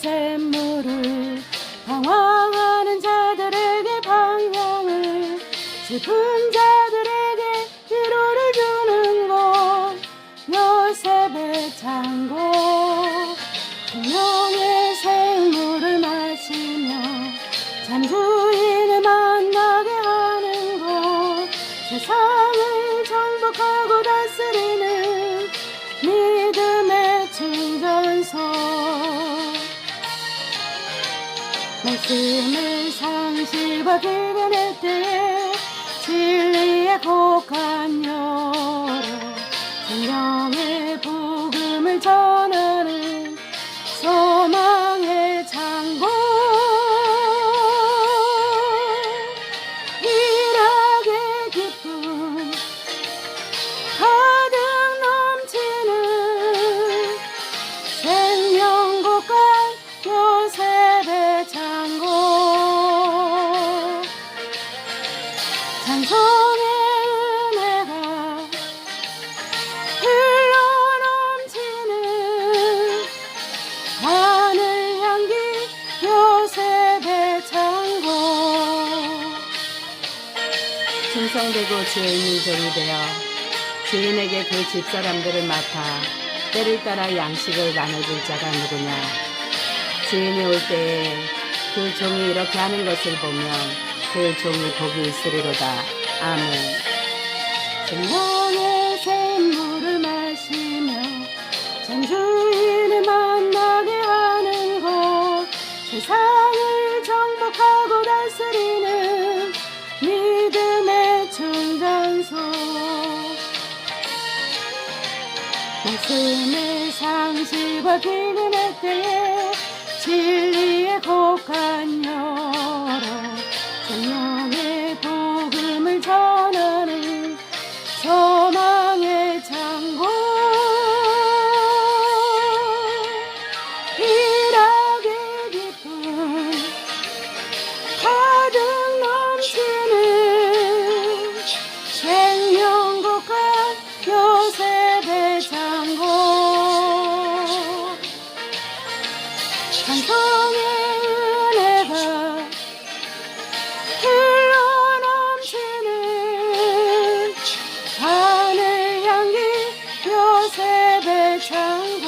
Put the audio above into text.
샘물을 방황하는 자들에게 방향을 슬픈 자들에게 위로를 주는 곳 요셉의 창고 생명의 생물을 마시며 잠주인을 만나게 하는 곳. 세상을 정복하 말씀을 기변할 때 찬송의 은혜가 흘러넘치는 하늘 향기 요셉의 창고 충성되고 주인이 종이 되어 주인에게 그 집사람들을 맡아 때를 따라 양식을 나눠줄 자가 누구냐? 주인이 올 때에 그 종이 이렇게 하는 것을 보면 그 종이 복이 있으리로다. 아멘. 생명의 샘물을 마시며 참 주인을 만나게 하는 곳 세상을 정복하고 다스리는 믿음의 충전소. 말씀의 상실과 기름의 때에 찬성의 은혜가 흘러넘치는 하늘 향기 요셉의 창고.